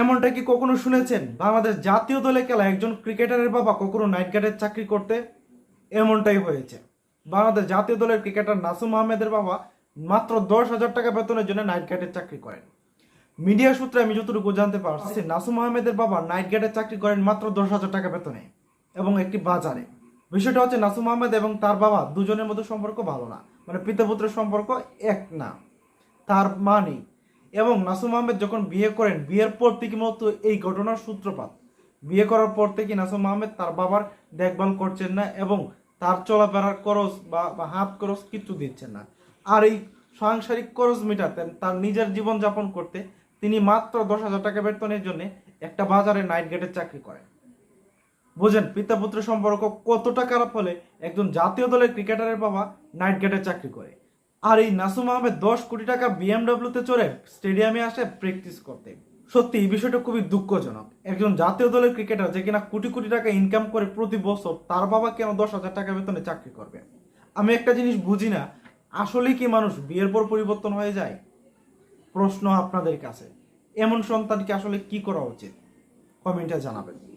এমনটা কি কখনো শুনেছেন? বাংলাদেশ জাতীয় দলে খেলা একজন ক্রিকেটারের বাবা কখনো নাইট গার্ডের চাকরি করতে? এমনটাই হয়েছে। বাংলাদেশ জাতীয় দলের ক্রিকেটার নাসুম আহমেদের বাবা মাত্র দশ হাজার টাকা বেতনের জন্য নাইট গার্ডের চাকরি করেন। মিডিয়া সূত্রে আমি যতটুকু জানতে পারছি, নাসুম আহমেদের বাবা নাইট গার্ডের চাকরি করেন মাত্র দশ হাজার টাকা বেতনে এবং একটি বাজারে। বিষয়টা হচ্ছে নাসুম আহমেদ এবং তার বাবা দুজনের মধ্যে সম্পর্ক ভালো না। মানে পিতা পুত্রের সম্পর্ক এক না। তার মা নেই এবং নাসুম আহমেদ যখন বিয়ে করেন, বিয়ের পর থেকে মূলত এই ঘটনার সূত্রপাত। বিয়ে করার পর থেকে নাসুম আহমেদ তার বাবার দেখভাল করছেন না এবং তার চলাফেরার খরচ বা হাত খরচ কিচ্ছু দিচ্ছেন না। আর এই সাংসারিক খরচ মেটাতে তার নিজের জীবন যাপন করতে তিনি মাত্র দশ হাজার টাকা বেতনের জন্য একটা বাজারে নাইট গেটের চাকরি করেন। বুঝেন পিতা পুত্র সম্পর্ক কতটা খারাপ হলে একজন জাতীয় দলের ক্রিকেটারের বাবা নাইট গেটে চাকরি করে। আর এই নাসুম আহমেদ দশ কোটি টাকা বিএমডব্লিউতে চড়ে স্টেডিয়ামে আসে প্র্যাকটিস করতে। সত্যি, এই বিষয়টা খুবই দুঃখজনক। একজন জাতীয় দলের ক্রিকেটার যে কিনা কোটি কোটি টাকা ইনকাম করে প্রতি বছর, তার বাবা কেন দশ হাজার টাকা বেতনে চাকরি করবে? আমি একটা জিনিস বুঝি না আসলেই কি মানুষ বিয়ের পর পরিবর্তন হয়ে যায়? প্রশ্ন আপনাদের কাছে। এমন সন্তানকে আসলে কি করা উচিত? কমেন্টে জানাবেন।